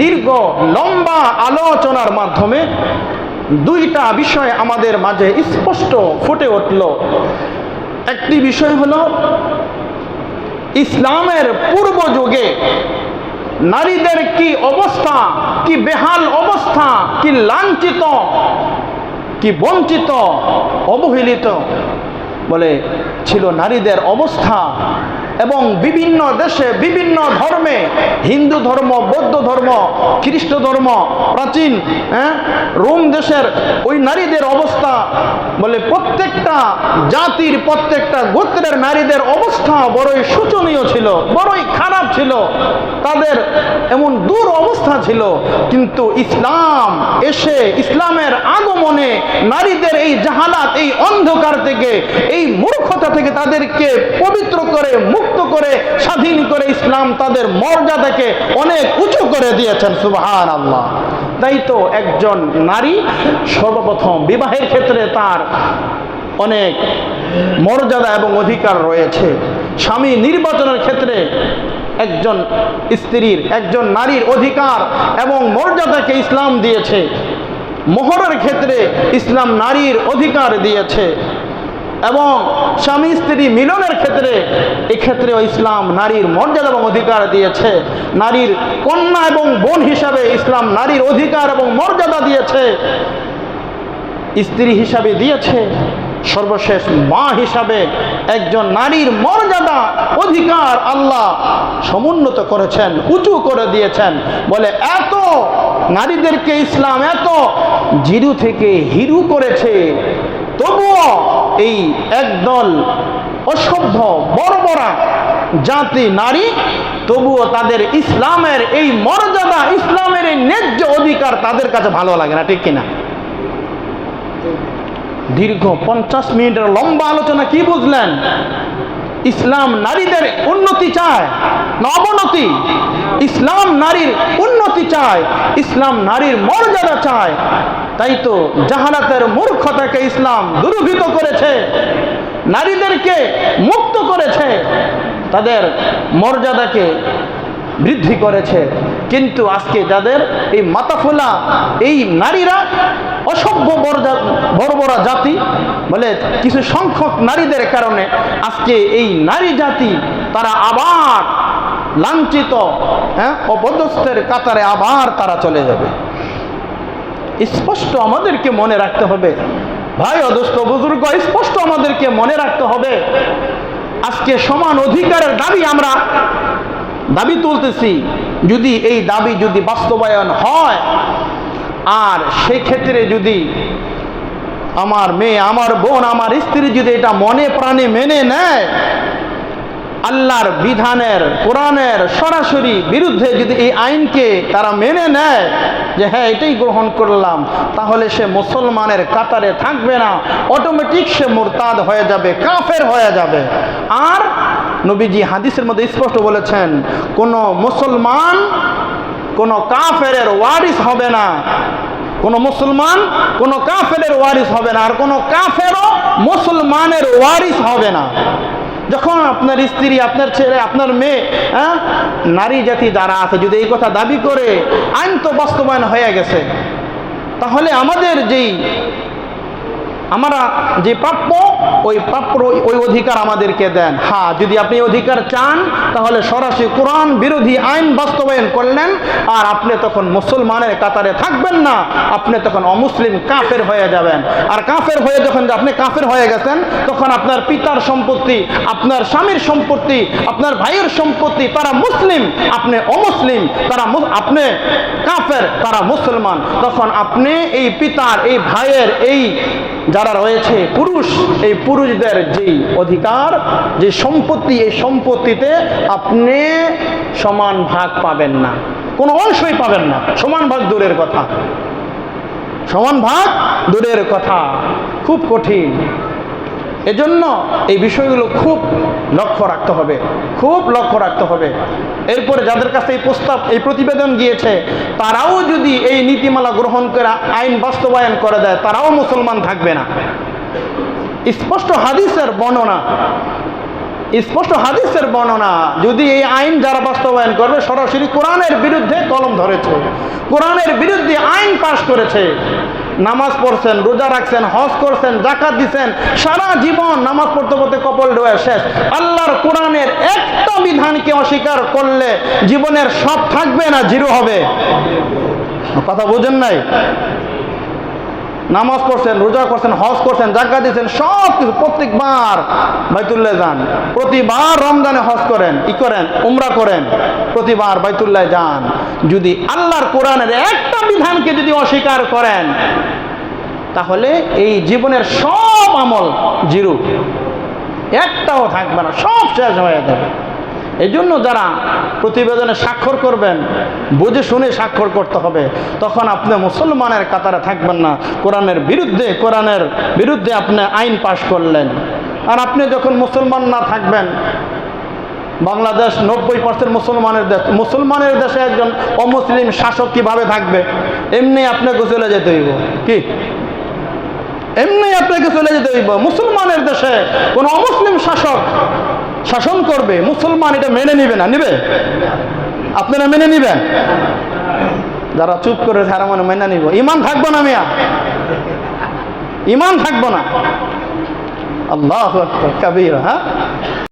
দীর্ঘ, লম্বা আলোচনার মাধ্যমে দুইটা বিষয় আমাদের মাঝে স্পষ্ট ফুটে উঠল। একটি বিষয় হল, ইসলামের পূর্ব যুগে নারীদের কি অবস্থা, কি বেহাল অবস্থা, কি লাঞ্ছিত, কি বঞ্চিত, অবহেলিত বলে ছিল নারীদের অবস্থা? এবং বিভিন্ন দেশে বিভিন্ন ধর্মে, হিন্দু ধর্ম, বৌদ্ধ ধর্ম, খ্রিস্ট ধর্ম, প্রাচীন হ্যাঁ রোম দেশের ওই নারীদের অবস্থা বলে প্রত্যেকটা জাতির, প্রত্যেকটা গোত্রের নারীদের অবস্থা বড়ই শোচনীয় ছিল, বড়ই খারাপ ছিল। তাদের এমন দূর অবস্থা ছিল। কিন্তু ইসলাম এসে ইসলামের আগমনে নারীদের এই জাহালাত, এই অন্ধকার থেকে, এই মূর্খতা থেকে তাদেরকে পবিত্র করে, মুক্ত করে, স্বাধীন করে ইসলাম তাদের মর্যাদাকে অনেক উঁচু করে দিয়েছেন সুবাহান আল্লাহ তাই তো একজন নারী সর্বপ্রথম বিবাহের ক্ষেত্রে তার অনেক মর্যাদা এবং অধিকার রয়েছে। স্বামী নির্বাচনের ক্ষেত্রে একজন স্ত্রীর, একজন নারীর অধিকার এবং মর্যাদাকে ইসলাম দিয়েছে। মোহরের ক্ষেত্রে ইসলাম নারীর অধিকার দিয়েছে এবং স্বামী স্ত্রী মিলনের ক্ষেত্রে এক্ষেত্রেও ইসলাম নারীর মর্যাদা এবং অধিকার দিয়েছে। নারীর কন্যা এবং বোন হিসাবে ইসলাম নারীর অধিকার এবং মর্যাদা দিয়েছে। স্ত্রী হিসাবে দিয়েছে, সর্বশেষ মা হিসাবে একজন নারীর মর্যাদা অধিকার আল্লাহ সমুন্নত করেছেন, উঁচু করে দিয়েছেন। বলে এত নারীদেরকে ইসলাম এত জিরু থেকে হিরু করেছে, তবুও এই একদল অসভ্য বড় জাতি, নারী, তবুও তাদের ইসলামের এই মর্যাদা, ইসলামের এই ন্যায্য অধিকার তাদের কাছে ভালো লাগে না, ঠিক কিনা? দীর্ঘ পঞ্চাশ মিনিটের লম্বা আলোচনা, কি বুঝলেন? ইসলাম নারীদের উন্নতি চায়, না অবনতি? ইসলাম নারীর উন্নতি চায়, ইসলাম নারীর মর্যাদা চায়। তাই তো জাহানাতের মূর্খতাকে ইসলাম দুর্ভিত করেছে, নারীদেরকে মুক্ত করেছে, তাদের মর্যাদাকে বৃদ্ধি করেছে। কিন্তু আজকে যাদের এই মাতাফুলা, এই নারীরা অসভ্য বড় জাতি, বলে কিছু সংখ্যক নারীদের কারণে আজকে এই নারী জাতি তারা আবার লাঞ্ছিত হ্যাঁ? অপদস্থের কাতারে আবার তারা চলে যাবে। স্পষ্ট আমাদেরকে মনে রাখতে হবে, ভাই অদস্ত বুজুর্গ, স্পষ্ট আমাদেরকে মনে রাখতে হবে, আজকে সমান অধিকারের দাবি আমরা দাবি তুলতেছি। যদি এই দাবি যদি বাস্তবায়ন হয় আর সেই ক্ষেত্রে যদি আমার মেয়ে, আমার বোন, আমার স্ত্রী যদি এটা মনে প্রাণে মেনে নেয়, আল্লাহর বিধানের, কোরআনের সরাসরি বিরুদ্ধে যদি এই আইনকে তারা মেনে নেয় যে হ্যাঁ এটাই গ্রহণ করলাম, তাহলে সে মুসলমানের কাতারে থাকবে না অটোমেটিক সে মুরতাদ হয়ে যাবে, কাফের হয়ে যাবে। আর নবীজি হাদিসের মধ্যে স্পষ্ট বলেছেন, কোনো মুসলমান কোনো কাফের ওয়ারিস হবে না। কোনো মুসলমান, কোনো কাফের ওয়ারিস হবে না। আর কোনো কাফেরও মুসলমানের ওয়ারিস হবে না। যখন আপনার স্ত্রী, আপনার ছেলে, আপনার মেয়ে হ্যাঁ নারী জাতি দ্বারা আছে, যদি এই কথা দাবি করে, আইন তো বাস্তবায়ন হয়ে গেছে। তাহলে আমাদের যেই আমরা যে প্রাপ্য, ওই প্রাপ্য ওই- অধিকার আমাদেরকে দেন। হ্যাঁ যদি আপনি অধিকার চান, তাহলে সরাসরি কোরআন বিরোধী আইন বাস্তবায়ন করলেন, আর আপনি তখন মুসলমানের কাতারে থাকবেন না, আপনি তখন অমুসলিম কাফের হয়ে যাবেন। আর কাফের হয়ে যখন আপনি কাফের হয়ে গেছেন, তখন আপনার পিতার সম্পত্তি, আপনার স্বামীর সম্পত্তি, আপনার ভাইয়ের সম্পত্তি, তারা মুসলিম, আপনি অমুসলিম, তারা আপনি কাফের, তারা মুসলমান। তখন আপনি এই পিতার, এই ভাইয়ের, এই যারা রয়েছে পুরুষ, এই পুরুষদের যেই অধিকার, যে সম্পত্তি, এই সম্পত্তিতে আপনি সমান ভাগ পাবেন না। কোনো অংশই পাবেন না। সমান ভাগ দূরের কথা। সমান ভাগ দূরের কথা। খুব কঠিন। এজন্য এই বিষয়গুলো খুব লক্ষ্য রাখতে হবে, খুব লক্ষ্য রাখতে হবে। এরপরে যাদের কাছে এই প্রস্তাব, এই প্রতিবেদন গিয়েছে, তারাও যদি এই নীতিমালা গ্রহণ করে, আইন বাস্তবায়ন করে দেয়, তারাও মুসলমান থাকবে না। স্পষ্ট হাদিসের বর্ণনা, স্পষ্ট হাদিসের বর্ণনা, যদি এই আইন যারা বাস্তবায়ন করবে, সরাসরি কোরআনের বিরুদ্ধে কলম ধরেছে। কোরআনের বিরুদ্ধে আইন পাশ করেছে। নামাজ পড়ছেন, রোজা রাখছেন, হজ করছেন, জাকাত দিছেন, সারা জীবন নামাজ পড়তে পড়তে কপল ডোয়া শেষ। আল্লাহর কোরআনের একটা বিধানকে অস্বীকার করলে জীবনের সব থাকবে না, জিরো হবে। কথা বোঝেন নাই? নামাজ পড়ছেন, রোজা করছেন, হজ করছেন, জাকাত দিচ্ছেন সব কিছু প্রত্যেকবার বাইতুল্লাহ যান। প্রতিবার রমজানে হজ করেন, ই করেন, উমরা করেন, প্রতিবার বাইতুল্লাহ যান। যদি আল্লাহর কোরআনের একটা বিধানকে যদি অস্বীকার করেন, তাহলে এই জীবনের সব আমল জিরো। একটাও থাকবে না, সব শেষ হয়ে যাবে। এই জন্য যারা প্রতিবেদনে স্বাক্ষর করবেন, বুঝে শুনে স্বাক্ষর করতে হবে, তখন আপনি মুসলমানের কাতারে থাকবেন না। কোরআনের বিরুদ্ধে কোরআনের বিরুদ্ধে আপনি আইন পাশ করলেন। আর আপনি যখন মুসলমান না থাকবেন, বাংলাদেশ নব্বই পার্সেন্ট মুসলমানের দেশ, মুসলমানের দেশে একজন অমুসলিম শাসক কীভাবে থাকবে? এমনি আপনাকে চলে যেতে হইব। কি? এমনি আপনাকে চলে যেতে হইব। মুসলমানের দেশে কোন অমুসলিম শাসক শাসন করবে, মুসলমান এটা মেনে নিবে না, নিবে? আপনারা মেনে নিবেন? যারা চুপ করে তারা মানে মেনে নিব। ইমান থাকব না মিয়া। ইমান থাকব না। আল্লাহ কবির হ্যাঁ?